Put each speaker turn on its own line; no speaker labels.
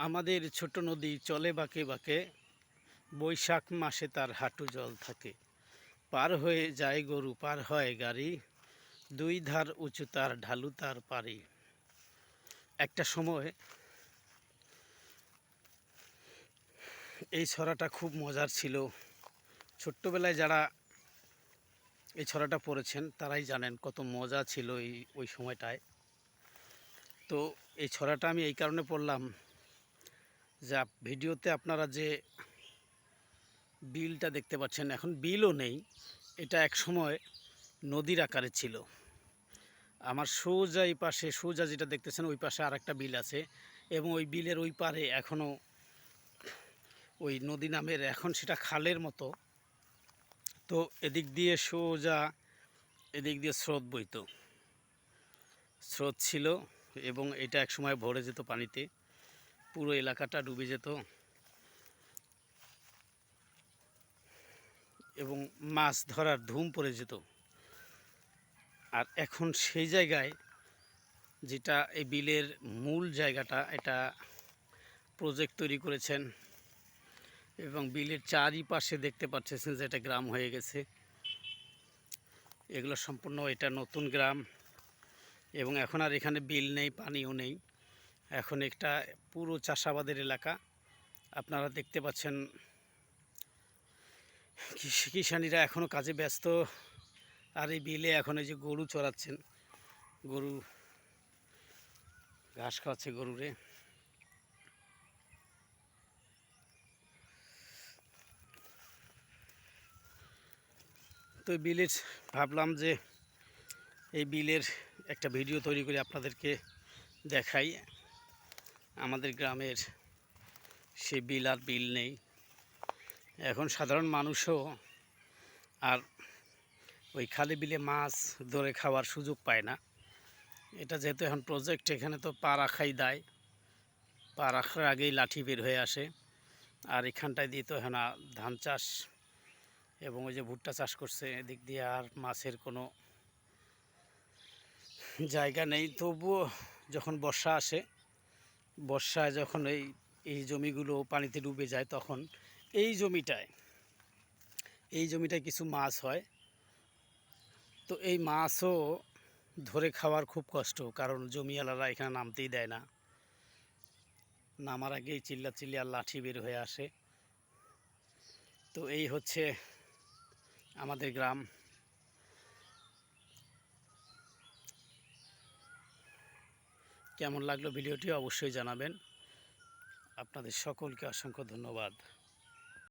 আমাদের ছোট নদী চলে বাঁকে বাঁকে, বৈশাখ মাসে তার হাঁটু জল থাকে। পার হয়ে যায় গরু, পার হয় গাড়ি, দুই ধার উঁচু তার ঢালু তার পারি একটা সময় এই ছড়াটা খুব মজার ছিল। ছোট্টবেলায় যারা এই ছড়াটা পড়েছেন, তারাই জানেন কত মজা ছিল এই, ওই সময়টায়। তো এই ছড়াটা আমি এই কারণে পড়লাম যে ভিডিওতে আপনারা যে বিলটা দেখতে পাচ্ছেন, এখন বিলও নেই। এটা এক সময় নদীর আকারে ছিল। আমার সোজা এই পাশে, সোজা যেটা দেখতেছেন, ওই পাশে আর একটা বিল আছে এবং ওই বিলের ওই পারে এখনও ওই নদী নামের এখন সেটা খালের মতো। তো এদিক দিয়ে সোজা, এদিক দিয়ে স্রোত বইতো। স্রোত ছিল এবং এটা এক সময় ভরে যেত পানিতে। পুরো এলাকাটা ডুবে যেত। এবং মাছ ধরার ধুম পড়ে যেত। আর এখন সেই জায়গায় যেটা এই বিলের মূল জায়গাটা, এটা প্রজেক্ট তৈরি করেছেন এবং বিলের চারিপাশে দেখতে পাচ্ছেন যে এটা গ্রাম হয়ে গেছে। এগুলো সম্পূর্ণ এটা নতুন গ্রাম এবং এখন আর এখানে বিল নেই, পানিও নেই। এখন একটা পুরো চাষাবাদের এলাকা। আপনারা দেখতে পাচ্ছেন কৃষি কিষানিরা এখনও কাজে ব্যস্ত। আর এই বিলে এখন এই যে গরু চড়াচ্ছেন, গরু ঘাস খাওয়াচ্ছে গরুরে। তো বিলের ভাবলাম যে এই বিলের একটা ভিডিও তৈরি করে আপনাদেরকে দেখাই। আমাদের গ্রামের সে বিল আর বিল নেই। এখন সাধারণ মানুষও আর ওই খালি বিলে মাছ ধরে খাওয়ার সুযোগ পায় না। এটা যেহেতু এখন প্রজেক্ট এখানে তো পা রাখাই দেয়। পা রাখার আগেই লাঠি বের হয়ে আসে। আর এখানটায় দিয়ে তো আর ধান চাষ এবং ওই যে ভুট্টা চাষ করছে, এদিক দিয়ে আর মাছের কোনো জায়গা নেই। তবুও যখন বর্ষা আসে বর্ষায় যখন এই এই জমিগুলো পানিতে ডুবে যায় তখন এই জমিটায় এই জমিটায় কিছু মাছ হয়। তো এই মাছও ধরে খাওয়ার খুব কষ্ট, কারণ জমিওয়ালারা এখানে নামতেই দেয় না। নামার আগেই চিল্লা চিল্লি আর লাঠি বের হয়ে আসে। তো এই হচ্ছে আমাদের গ্রাম। কেমন লাগল ভিডিওটি অবশ্যই জানাবেন। আপনাদের সকলকে অসংখ্য ধন্যবাদ।